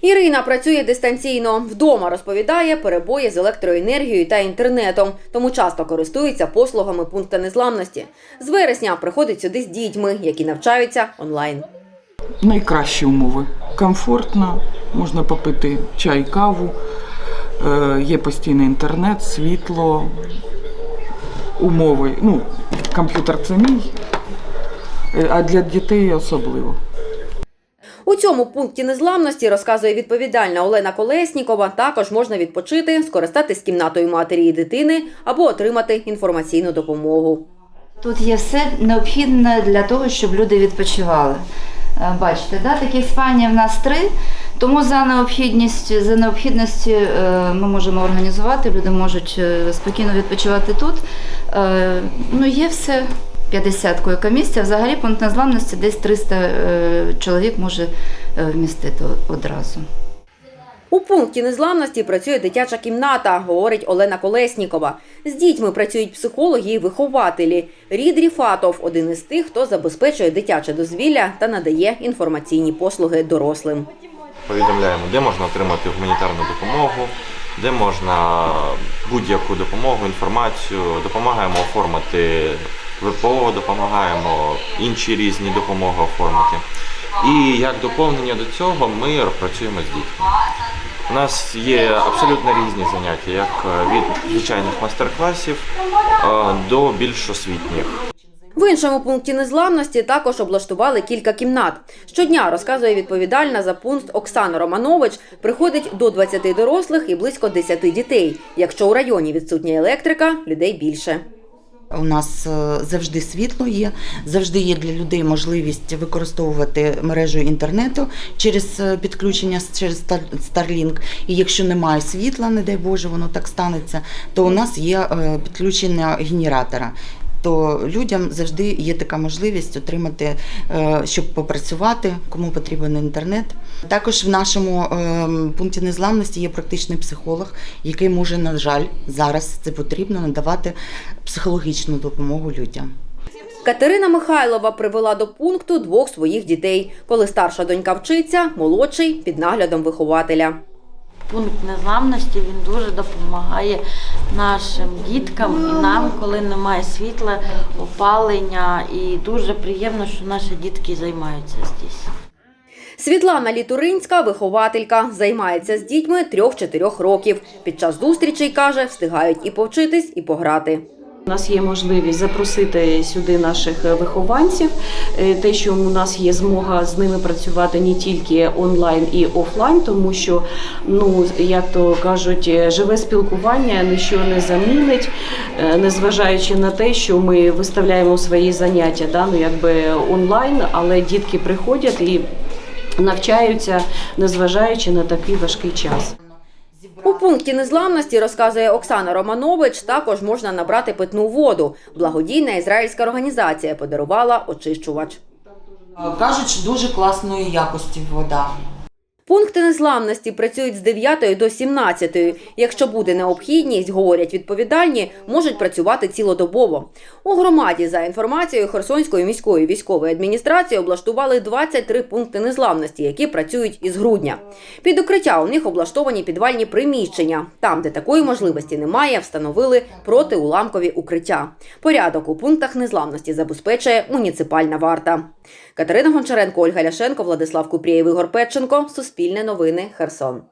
Ірина працює дистанційно. Вдома розповідає перебої з електроенергією та інтернетом, тому часто користується послугами пункту незламності. З вересня приходить сюди з дітьми, які навчаються онлайн. найкращі умови. Комфортно, можна попити чай, каву, е, є постійний інтернет, світло, умови. Ну, комп'ютер це мій, е, а для дітей особливо. У цьому пункті незламності розказує відповідальна Олена Колеснікова. Також можна відпочити, скористатись кімнатою матері і дитини або отримати інформаційну допомогу. Тут є все необхідне для того, щоб люди відпочивали. Е, Бачите, да? таких спальні в нас три, тому за необхідністю, за необхідністю е, ми можемо організувати, люди можуть е, спокійно відпочивати тут. Ну, є все 50 койко-місця. Взагалі пункт незламності десь 300 е, чоловік може е, вмістити одразу. У пункті незламності працює дитяча кімната, говорить Олена Колеснікова. З дітьми працюють психологи і вихователі. Рід Ріфатов один із тих, хто забезпечує дитяче дозвілля та надає інформаційні послуги дорослим. повідомляємо, де можна отримати гуманітарну допомогу, де можна будь-яку допомогу, інформацію, допомагаємо оформити ВПО, допомагаємо інші різні допомоги оформити. І як доповнення до цього ми працюємо з дітьми. У нас є абсолютно різні заняття, як е, від звичайних майстер-класів е, до більш освітніх. В іншому пункті незламності також облаштували кілька кімнат. Щодня, розказує відповідальна за пункт Оксана Романович, приходить до 20 дорослих і близько 10 дітей. Якщо у районі відсутня електрика, людей більше. У нас е, завжди світло є, завжди є для людей можливість використовувати мережу інтернету через е, підключення через Starlink. І якщо немає світла, не дай Боже, воно так станеться, то у нас є е, підключення генератора. То людям завжди є така можливість отримати, е, щоб попрацювати, кому потрібен інтернет. Також в нашому е, пункті незламності є практичний психолог, який може, на жаль, зараз це потрібно надавати психологічну допомогу людям. Катерина Михайлова привела до пункту двох своїх дітей. Коли старша донька вчиться, молодший під наглядом вихователя. Пункт незламності він дуже допомагає нашим діткам і нам, коли немає світла, опалення. І дуже приємно, що наші дітки займаються здесь. Світлана Літуринська, вихователька, займається з дітьми 3-4 років. Під час зустрічей каже, встигають і повчитись, і пограти. У нас є можливість запросити сюди наших е, вихованців. Е, Те, що у нас є змога з ними працювати не тільки онлайн і офлайн, тому що, ну як то кажуть, е, живе спілкування ніщо не замінить, незважаючи на те, що ми виставляємо свої заняття, да, ну якби онлайн, але дітки приходять і навчаються, незважаючи на такий важкий час. У пункті незламності, розказує Оксана Романович, також можна набрати питну воду. Благодійна ізраїльська організація подарувала очищувач. Кажуть, що дуже класної якості вода. Пункти незламності працюють з 9 до 17. Якщо буде необхідність, говорять відповідальні, можуть працювати цілодобово. У громаді, за інформацією Херсонської міської військової адміністрації, облаштували 23 пункти незламності, які працюють із грудня. Під укриття у них облаштовані підвальні приміщення. Там, де такої можливості немає, встановили протиуламкові укриття. Порядок у пунктах незламності забезпечує муніципальна варта. Катерина Гончаренко, Ольга Ляшенко, Владислав Купрієв, Ігор Петченко. Суспільне новини. Херсон.